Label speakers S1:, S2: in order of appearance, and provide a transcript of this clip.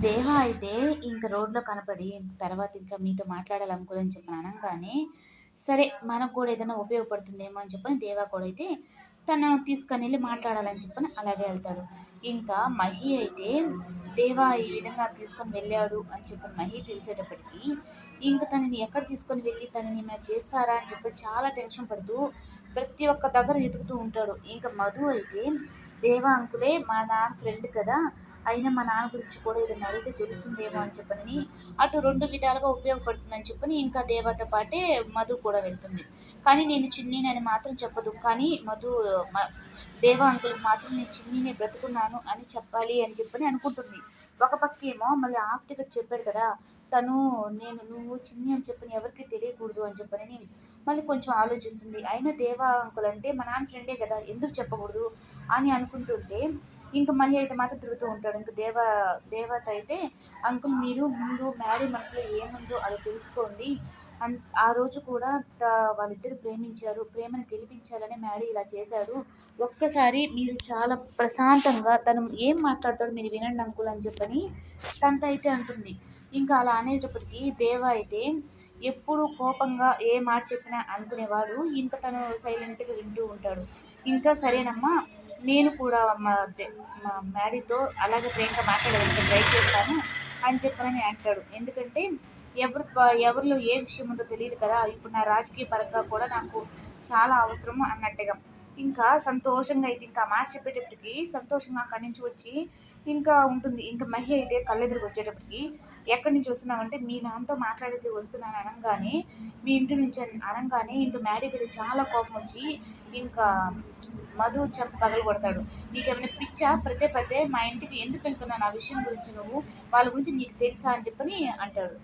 S1: దేహ అయితే ఇంక రోడ్లో కనపడి తర్వాత ఇంకా మీతో మాట్లాడాలి అంకుల్ అని అనగానే సరే మనకు కూడా ఏదైనా ఉపయోగపడుతుందేమో అని చెప్పని దేవా కూడా అయితే తను తీసుకొని వెళ్ళి మాట్లాడాలని చెప్పని అలాగే వెళ్తాడు. ఇంకా మహి అయితే దేవా ఈ విధంగా తీసుకొని వెళ్ళాడు అని చెప్పని మహి తెలిసేటప్పటికీ ఇంక తనని ఎక్కడ తీసుకొని వెళ్ళి తనని ఏమైనా చేస్తారా అని చెప్పి చాలా టెన్షన్ పడుతూ ప్రతి ఒక్క దగ్గర ఎదుగుతూ ఉంటాడు. ఇంకా మధు అయితే దేవా అంకులే మా నాన్న ఫ్రెండ్ కదా. అయినా మా నాన్న గురించి కూడా ఏదైనా అడిగితే తెలుస్తుందేమో అని చెప్పని అటు రెండు విధాలుగా ఉపయోగపడుతుందని చెప్పని ఇంకా దేవాతో పాటే మధు కూడా వెళ్తుంది. కానీ నేను చిన్ని అని మాత్రం చెప్పదు. కానీ మధు మ- దేవా అంకుల్కి మాత్రం నేను చిన్నీనే బ్రతుకున్నాను అని చెప్పాలి అని చెప్పని అనుకుంటుంది. ఒక పక్క ఏమో మళ్ళీ హాఫ్ టికెట్ చెప్పాడు కదా తను నేను నువ్వు చిన్ని అని చెప్పని ఎవరికి తెలియకూడదు అని చెప్పని మళ్ళీ కొంచెం ఆలోచిస్తుంది. అయినా దేవా అంకుల్ అంటే మా నాన్న ఫ్రెండే కదా ఎందుకు చెప్పకూడదు అని అనుకుంటుంటే ఇంకా మళ్ళీ అయితే మాత్రం తిరుగుతూ ఉంటాడు. ఇంకా దేవ దేవత అయితే అంకుల్ మీరు ముందు మ్యాడీ మనసులో ఏముందో అది తెలుసుకోండి. ఆ రోజు కూడా వాళ్ళిద్దరు ప్రేమించారు ప్రేమను గెలిపించాలని మ్యాడీ ఇలా చేశాడు. ఒక్కసారి మీరు చాలా ప్రశాంతంగా తను ఏం మాట్లాడతాడో మీరు వినండి అంకుల్ అని చెప్పని తనతో అయితే అంటుంది. ఇంకా అలా అనేటప్పటికీ దేవ అయితే ఎప్పుడు కోపంగా ఏ మాట చెప్పినా అనుకునేవాడు ఇంకా తను సైలెంట్గా వింటూ ఉంటాడు. ఇంకా సరేనమ్మా నేను కూడా మా దే- మా మ్యాడీతో అలాగే ప్రేమగా మాట్లాడడానికి ట్రై చేస్తాను అని చెప్పనని అంటాడు. ఎందుకంటే ఎవరు ఎవరిలో ఏ విషయం ఉందో తెలియదు కదా. ఇప్పుడు నా రాజకీయ పరంగా కూడా నాకు చాలా అవసరము అన్నట్టుగా. ఇంకా సంతోషంగా అయితే ఇంకా మాట చెప్పేటప్పటికి సంతోషంగా అక్కడి నుంచి వచ్చి ఇంకా ఉంటుంది. ఇంకా మహి అయితే కళ్ళెదురుకు వచ్చేటప్పటికి ఎక్కడి నుంచి వస్తున్నామంటే మీ నాన్నతో మాట్లాడేసి వస్తున్నాను అనగానే మీ ఇంటి నుంచి అనగానే ఇంకా మ్యాడీ దగ్గర చాలా కోపం వచ్చి ఇంకా మధు చెప్ప పగలు కొడతాడు. నీకేమైనా పిచ్చా? ప్రతే పదే మా ఇంటికి ఎందుకు వెళ్తున్నాను ఆ విషయం గురించి నువ్వు వాళ్ళ గురించి నీకు తెలుసా అని చెప్పని అంటాడు.